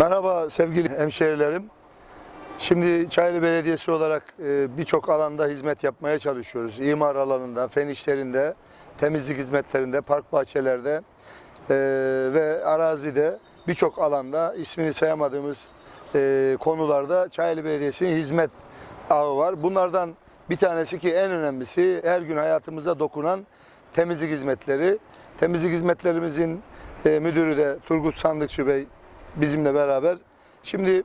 Merhaba sevgili hemşehrilerim. Şimdi Çayeli Belediyesi olarak e, birçok alanda hizmet yapmaya çalışıyoruz. İmar alanında, fen işlerinde, temizlik hizmetlerinde, park bahçelerde e, ve arazide birçok alanda ismini sayamadığımız e, konularda Çayeli Belediyesi'nin hizmet ağı var. Bunlardan bir tanesi ki en önemlisi her gün hayatımıza dokunan temizlik hizmetleri. Temizlik hizmetlerimizin müdürü de Turgut Sandıkçı Bey bizimle beraber. Şimdi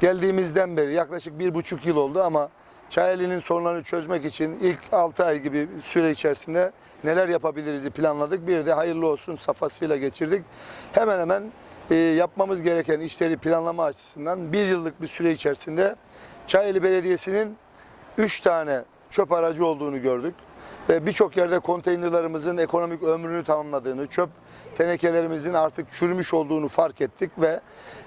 geldiğimizden beri yaklaşık bir buçuk yıl oldu ama Çayeli'nin sorunlarını çözmek için ilk 6 ay gibi süre içerisinde neler yapabiliriz'i planladık. Bir de hayırlı olsun safhasıyla geçirdik. Hemen hemen e, yapmamız gereken işleri planlama açısından bir yıllık bir süre içerisinde Çayeli Belediyesi'nin 3 tane çöp aracı olduğunu gördük. Ve birçok yerde konteynerlarımızın ekonomik ömrünü tamamladığını, çöp tenekelerimizin artık çürümüş olduğunu fark ettik ve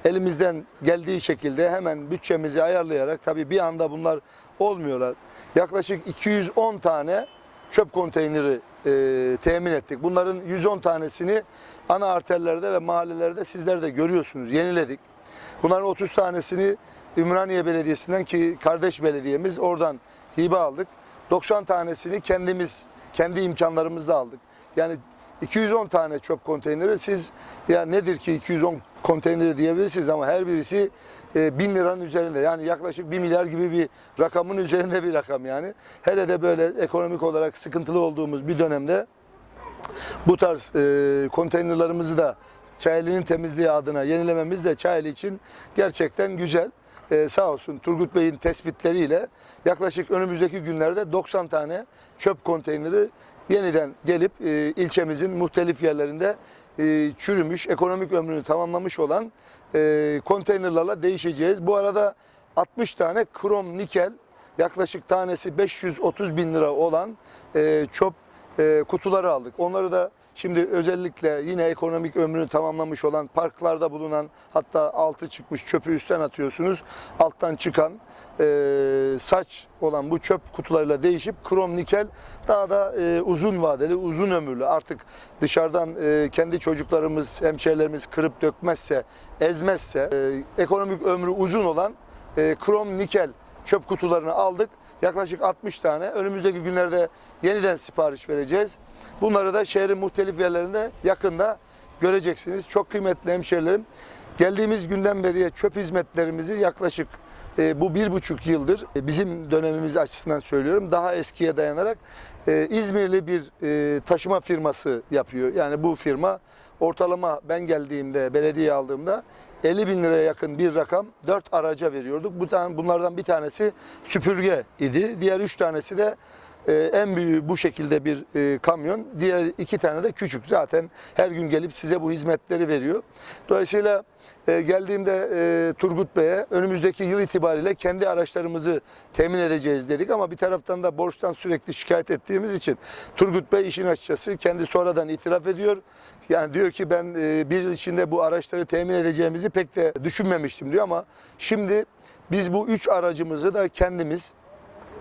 elimizden geldiği şekilde hemen bütçemizi ayarlayarak tabii bir anda bunlar olmuyorlar. Yaklaşık 210 tane çöp konteyneri e, temin ettik. Bunların 110 tanesini ana arterlerde ve mahallelerde sizler de görüyorsunuz, yeniledik. Bunların 30 tanesini Ümraniye Belediyesi'nden ki kardeş belediyemiz oradan hibe aldık. 90 tanesini kendimiz, kendi imkanlarımızla aldık. Yani 210 tane çöp konteyneri siz ya nedir ki 210 konteyneri diyebilirsiniz ama her birisi e, 1000 liranın üzerinde. Yani yaklaşık 1 milyar gibi bir rakamın üzerinde bir rakam yani. Hele de böyle ekonomik olarak sıkıntılı olduğumuz bir dönemde bu tarz e, konteynerlarımızı da Çayeli'nin temizliği adına yenilememiz de Çayeli için gerçekten güzel. E, sağ olsun Turgut Bey'in tespitleriyle yaklaşık önümüzdeki günlerde 90 tane çöp konteyneri yeniden gelip e, ilçemizin muhtelif yerlerinde e, çürümüş, ekonomik ömrünü tamamlamış olan e, konteynerlarla değişeceğiz. Bu arada 60 tane krom nikel yaklaşık tanesi 530 bin lira olan e, çöp e, kutuları aldık. Onları da şimdi özellikle yine ekonomik ömrünü tamamlamış olan parklarda bulunan hatta altı çıkmış çöpü üstten atıyorsunuz. Alttan çıkan e, saç olan bu çöp kutularıyla değişip krom nikel daha da e, uzun vadeli, uzun ömürlü artık dışarıdan e, kendi çocuklarımız, hemşehrilerimiz kırıp dökmezse, ezmezse e, ekonomik ömrü uzun olan e, krom nikel çöp kutularını aldık. Yaklaşık 60 tane. Önümüzdeki günlerde yeniden sipariş vereceğiz. Bunları da şehrin muhtelif yerlerinde yakında göreceksiniz. Çok kıymetli hemşehrilerim. Geldiğimiz günden beri çöp hizmetlerimizi yaklaşık e, bu bir buçuk yıldır e, bizim dönemimiz açısından söylüyorum daha eskiye dayanarak e, İzmirli bir e, taşıma firması yapıyor. Yani bu firma ortalama ben geldiğimde belediye aldığımda 50 bin liraya yakın bir rakam 4 araca veriyorduk. Bu tane, bunlardan bir tanesi süpürge idi. Diğer 3 tanesi de e, en büyüğü bu şekilde bir e, kamyon. Diğer iki tane de küçük. Zaten her gün gelip size bu hizmetleri veriyor. Dolayısıyla e, geldiğimde e, Turgut Bey'e önümüzdeki yıl itibariyle kendi araçlarımızı temin edeceğiz dedik ama bir taraftan da borçtan sürekli şikayet ettiğimiz için Turgut Bey işin açıkçası kendi sonradan itiraf ediyor. Yani diyor ki ben bir yıl içinde bu araçları temin edeceğimizi pek de düşünmemiştim diyor ama şimdi biz bu üç aracımızı da kendimiz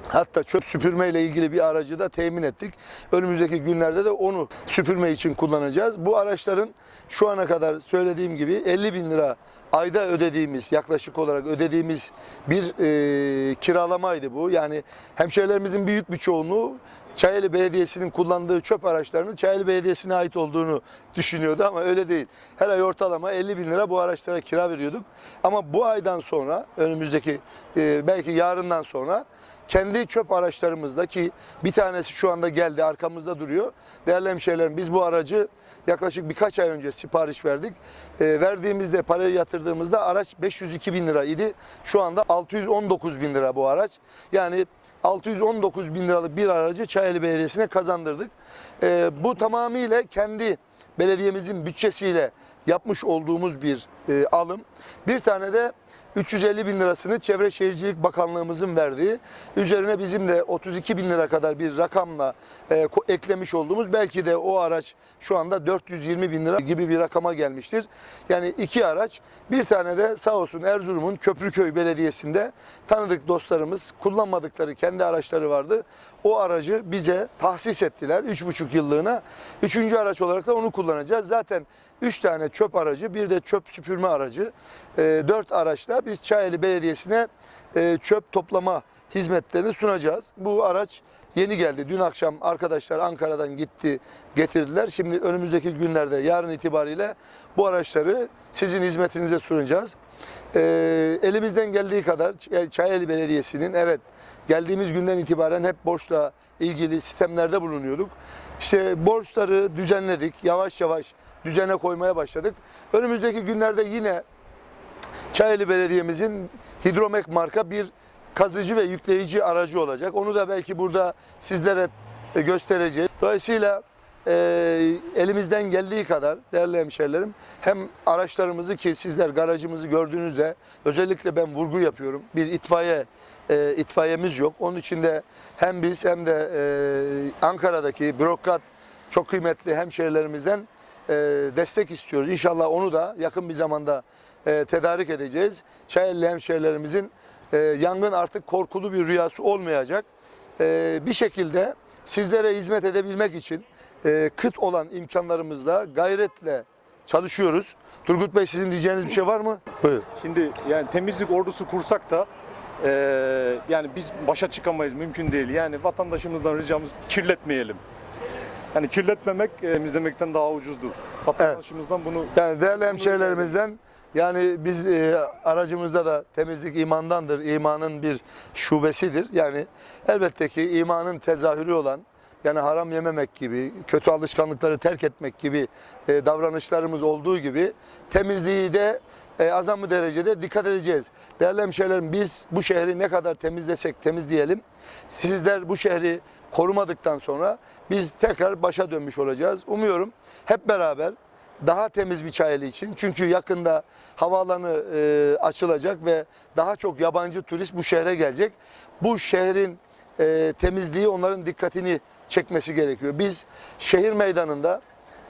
Hatta çöp süpürme ile ilgili bir aracı da temin ettik. Önümüzdeki günlerde de onu süpürme için kullanacağız. Bu araçların şu ana kadar söylediğim gibi 50 bin lira ayda ödediğimiz, yaklaşık olarak ödediğimiz bir e, kiralamaydı bu. Yani hemşehrilerimizin büyük bir çoğunluğu Çayeli Belediyesi'nin kullandığı çöp araçlarının Çayeli Belediyesi'ne ait olduğunu düşünüyordu ama öyle değil. Her ay ortalama 50 bin lira bu araçlara kira veriyorduk. Ama bu aydan sonra, önümüzdeki e, belki yarından sonra kendi çöp araçlarımızda ki bir tanesi şu anda geldi arkamızda duruyor. Değerli hemşehrilerim biz bu aracı yaklaşık birkaç ay önce sipariş verdik. E, verdiğimizde parayı yatırdığımızda araç 502 bin lira idi. Şu anda 619 bin lira bu araç. Yani 619 bin liralık bir aracı Çayeli Belediyesi'ne kazandırdık. E, bu tamamıyla kendi belediyemizin bütçesiyle yapmış olduğumuz bir e, alım. Bir tane de 350 bin lirasını Çevre Şehircilik Bakanlığımızın verdiği, üzerine bizim de 32 bin lira kadar bir rakamla e, eklemiş olduğumuz belki de o araç şu anda 420 bin lira gibi bir rakama gelmiştir. Yani iki araç, bir tane de sağ olsun Erzurum'un Köprüköy Belediyesi'nde tanıdık dostlarımız kullanmadıkları kendi araçları vardı. O aracı bize tahsis ettiler 3,5 yıllığına. Üçüncü araç olarak da onu kullanacağız. Zaten 3 tane çöp aracı, bir de çöp süpürme aracı, 4 araçla biz Çayeli Belediyesi'ne e, çöp toplama hizmetlerini sunacağız. Bu araç yeni geldi. Dün akşam arkadaşlar Ankara'dan gitti, getirdiler. Şimdi önümüzdeki günlerde yarın itibariyle bu araçları sizin hizmetinize sunacağız. E, elimizden geldiği kadar Çayeli Belediyesi'nin evet geldiğimiz günden itibaren hep borçla ilgili sistemlerde bulunuyorduk. İşte borçları düzenledik. Yavaş yavaş düzene koymaya başladık. Önümüzdeki günlerde yine Çayeli Belediye'mizin Hidromek marka bir kazıcı ve yükleyici aracı olacak. Onu da belki burada sizlere e, göstereceğiz. Dolayısıyla e, elimizden geldiği kadar değerli hemşerilerim hem araçlarımızı ki sizler garajımızı gördüğünüzde özellikle ben vurgu yapıyorum. Bir itfaiye e, itfaiyemiz yok. Onun için de hem biz hem de e, Ankara'daki bürokrat çok kıymetli hemşerilerimizden e, destek istiyoruz. İnşallah onu da yakın bir zamanda e, tedarik edeceğiz. Çayeli hemşerilerimizin e, yangın artık korkulu bir rüyası olmayacak. E, bir şekilde sizlere hizmet edebilmek için e, kıt olan imkanlarımızla gayretle çalışıyoruz. Turgut Bey sizin diyeceğiniz bir şey var mı? Buyur. Şimdi yani temizlik ordusu kursak da eee, yani biz başa çıkamayız mümkün değil. Yani vatandaşımızdan ricamız kirletmeyelim. Yani kirletmemek temizlemekten daha ucuzdur. Vatandaşımızdan bunu Yani değerli hemşehrilerimizden yani biz e, aracımızda da temizlik imandandır. İmanın bir şubesidir. Yani elbette ki imanın tezahürü olan yani haram yememek gibi, kötü alışkanlıkları terk etmek gibi e, davranışlarımız olduğu gibi temizliği de e, azamlı derecede dikkat edeceğiz. Değerli hemşehrilerim biz bu şehri ne kadar temizlesek temizleyelim. Sizler bu şehri korumadıktan sonra biz tekrar başa dönmüş olacağız. Umuyorum hep beraber daha temiz bir Çayeli için. Çünkü yakında havaalanı e, açılacak ve daha çok yabancı turist bu şehre gelecek. Bu şehrin e, temizliği onların dikkatini çekmesi gerekiyor. Biz şehir meydanında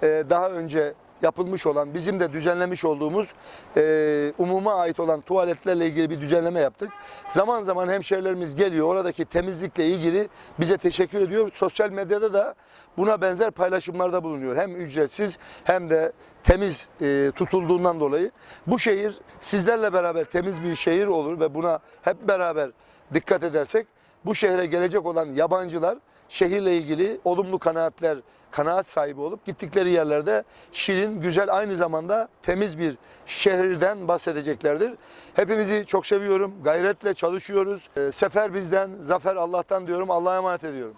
e, daha önce yapılmış olan, bizim de düzenlemiş olduğumuz e, umuma ait olan tuvaletlerle ilgili bir düzenleme yaptık. Zaman zaman hemşerilerimiz geliyor, oradaki temizlikle ilgili bize teşekkür ediyor. Sosyal medyada da buna benzer paylaşımlarda bulunuyor. Hem ücretsiz hem de temiz e, tutulduğundan dolayı. Bu şehir sizlerle beraber temiz bir şehir olur ve buna hep beraber dikkat edersek bu şehre gelecek olan yabancılar şehirle ilgili olumlu kanaatler, kanaat sahibi olup gittikleri yerlerde şirin, güzel aynı zamanda temiz bir şehirden bahsedeceklerdir. Hepinizi çok seviyorum. Gayretle çalışıyoruz. Ee, Sefer bizden, zafer Allah'tan diyorum. Allah'a emanet ediyorum.